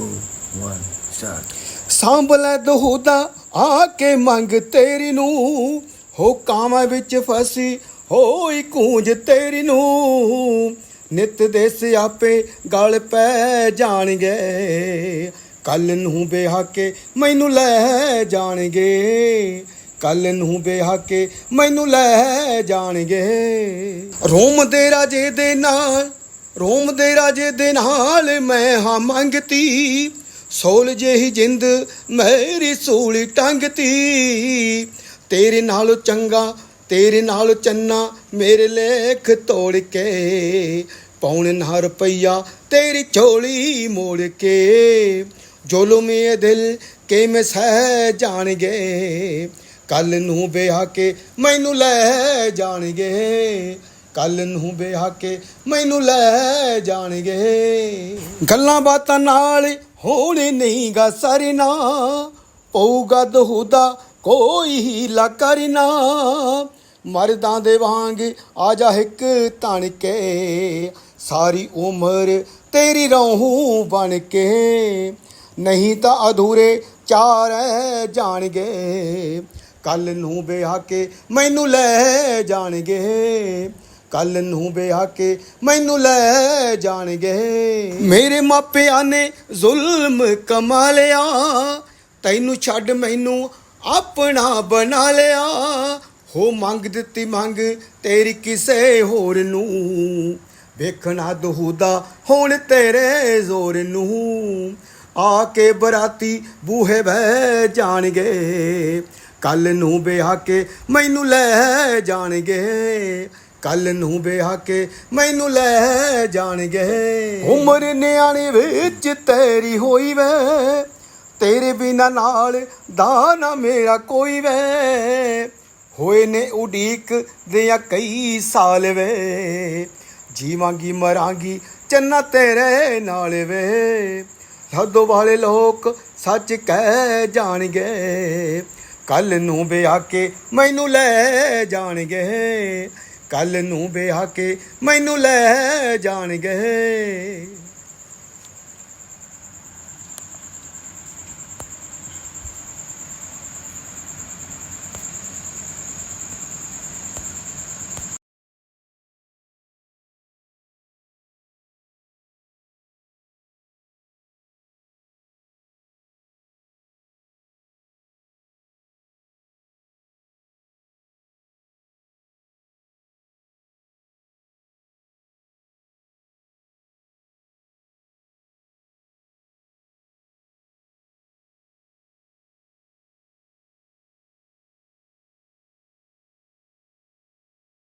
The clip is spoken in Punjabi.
2 1 ਸਟਾਰਟ ਸਾਂਭ ਲੈ ਦਹੂਦਾ ਆ ਕੇ ਮੰਗ ਤੇਰੀ ਨੂੰ। ਹੋ ਕਾਵਾਂ ਵਿੱਚ ਫਸੀ ਹੋਈ ਕੂੰਜ ਤੇਰੀ ਨੂੰ। ਨਿਤ ਦੇ ਸਿਆਪੇ ਗਲ ਪੈ ਜਾਣਗੇ। ਕੱਲ ਨੂੰ ਬਿਹਾ ਕੇ ਮੈਨੂੰ ਲੈ ਜਾਣਗੇ। ਕੱਲ ਨੂੰ ਬਿਹਾ ਕੇ ਮੈਨੂੰ ਲੈ ਜਾਣਗੇ। ਰੋਮ ਦੇ ਰਾਜੇ ਦੇ ਨਾਲ ਰੋਮ ਦੇ ਰਾਜੇ ਦੇ ਨਾਲ ਮੈਂ ਹਾਂ ਮੰਗਤੀ। ਸੋਲ ਜਿਹੀ ਜਿੰਦ ਮੇਰੀ ਸੂਲੀ ਟੰਗਤੀ। ਤੇਰੇ ਨਾਲੋਂ ਚੰਗਾ, ਤੇਰੇ ਨਾਲ ਚੰਨਾ ਮੇਰੇ ਲੇਖ ਤੋੜ ਕੇ। ਪੌਣ ਨਾ ਰੁਪਈਆ ਤੇਰੀ ਝੋਲੀ ਮੋੜ ਕੇ। ਜੁਲਮੇ ਦਿਲ ਕੇ ਮੈਂ ਸਹਿ ਜਾਣਗੇ। ਕੱਲ ਨੂੰ ਵਿਆਹ ਕੇ ਮੈਨੂੰ ਲੈ ਜਾਣਗੇ। ਕੱਲ ਨੂੰ ਵਿਆਹ ਕੇ ਮੈਨੂੰ ਲੈ ਜਾਣਗੇ। ਗੱਲਾਂ ਬਾਤਾਂ ਨਾਲ ਹੋਣੇ ਨਹੀਂ ਗਾ ਸਰਨਾ, ਪਊਗਾ ਦਹੂਦਾ ਕੋਈ ਹੀਲਾ ਕਰਨਾ। ਮਰਦਾਂ ਦੇ ਵਾਂਗ ਆ ਜਾ ਇੱਕ ਤਣ ਕੇ ਸਾਰੀ ਉਮਰ ਤੇਰੀ ਰਹੂੰ ਬਣ ਕੇ ਨਹੀਂ ਤਾਂ ਅਧੂਰੇ ਚਾਰ ਜਾਣਗੇ, ਕੱਲ ਨੂੰ ਵਿਆਹ ਕੇ ਮੈਨੂੰ ਲੈ ਜਾਣਗੇ। ਕੱਲ ਨੂੰ ਵਿਆਹ ਕੇ ਮੈਨੂੰ ਲੈ ਜਾਣਗੇ। ਮੇਰੇ ਮਾਪਿਆਂ ਨੇ ਜ਼ੁਲਮ ਕਮਾ ਲਿਆ, ਤੈਨੂੰ ਛੱਡ ਮੈਨੂੰ ਆਪਣਾ ਬਣਾ ਲਿਆ। ਹੋ ਮੰਗ ਦਿੱਤੀ ਮੰਗ ਤੇਰੀ ਕਿਸੇ ਹੋਰ ਨੂੰ, ਵੇਖਣਾ ਦਹੂਦਾ ਹੁਣ ਤੇਰੇ ਜ਼ੋਰ ਨੂੰ। ਆ ਕੇ ਬਰਾਤੀ ਬੂਹੇ ਬਹਿ ਜਾਣਗੇ, ਕੱਲ ਨੂੰ ਵਿਆਹ ਕੇ ਮੈਨੂੰ ਲੈ ਜਾਣਗੇ। ਕੱਲ ਨੂੰ ਵਿਆਹ ਕੇ ਮੈਨੂੰ ਲੈ ਜਾਣਗੇ। ਉਮਰ ਨਿਆਣੇ ਵਿੱਚ ਤੇਰੀ ਹੋਈ ਵੇ, ਤੇਰੇ ਬਿਨਾ ਨਾਲ ਦਾ ਨਾ ਮੇਰਾ ਕੋਈ ਵੇ। ਹੋਏ ਨੇ ਉਡੀਕ ਦਿਆਂ ਕਈ ਸਾਲ ਵੇ, ਜੀਵਾਂਗੀ ਮਰਾਂਗੀ ਚੰਨਾ ਤੇਰੇ ਨਾਲ ਵੇ। ਸਾਧੋ ਵਾਲੇ ਲੋਕ ਸੱਚ ਕਹਿ ਜਾਣਗੇ, ਕੱਲ ਨੂੰ ਵਿਆਹ ਕੇ ਮੈਨੂੰ ਲੈ ਜਾਣਗੇ। ਕੱਲ ਨੂੰ ਵਿਆਹ ਕੇ ਮੈਨੂੰ ਲੈ ਜਾਣਗੇ।